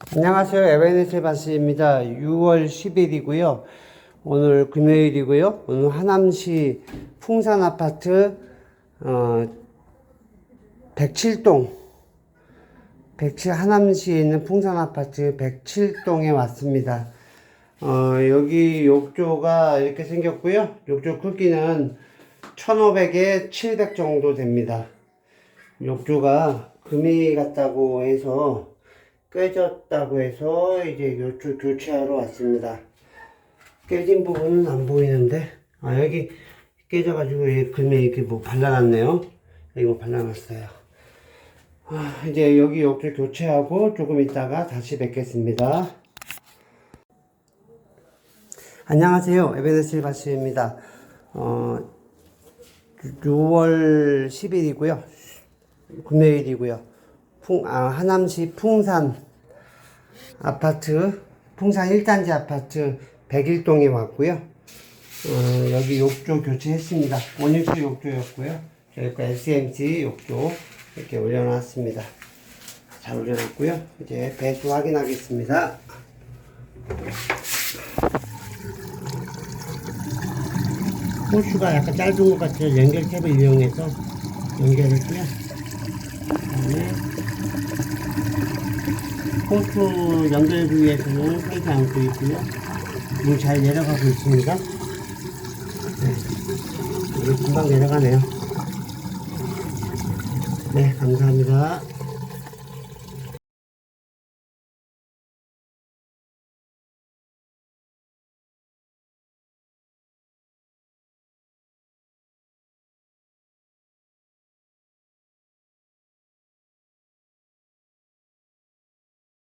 안녕하세요. 에베네스 바스입니다. 6월 10일이고요. 오늘 금요일이고요. 오늘 하남시 풍산 아파트 어, 107동 107 하남시에 있는 풍산 아파트 107동에 왔습니다. 어, 여기 욕조가 이렇게 생겼고요. 욕조 크기는 1500에 700 정도 됩니다. 욕조가 금이 같다고 해서 깨졌다고 해서 이제 욕조 교체하러 왔습니다. 깨진 부분은 안 보이는데 아 여기 깨져가지고 이 금에 이렇게 뭐 발라놨네요. 뭐 발라놨어요. 아, 이제 여기 욕조 교체하고 조금 있다가 다시 뵙겠습니다. 안녕하세요. 에베네스 바스입니다. 어, 6월 10일이고요. 금요일이고요. 풍, 아, 하남시 풍산 아파트, 풍산 1단지 아파트 101동에 왔고요. 어, 여기 욕조 교체했습니다. 원익수 욕조였고요. 저희 거 SMC 욕조 이렇게 올려놨습니다. 잘 올려놨고요. 이제 배수 확인하겠습니다. 호수가 약간 짧은 것 같아요. 연결탭을 이용해서 연결했고요. 그다음에 호수 연결 부위에서는 새지 않고 있고요. 물 잘 내려가고 있습니다. 네. 금방 내려가네요. 네, 감사합니다.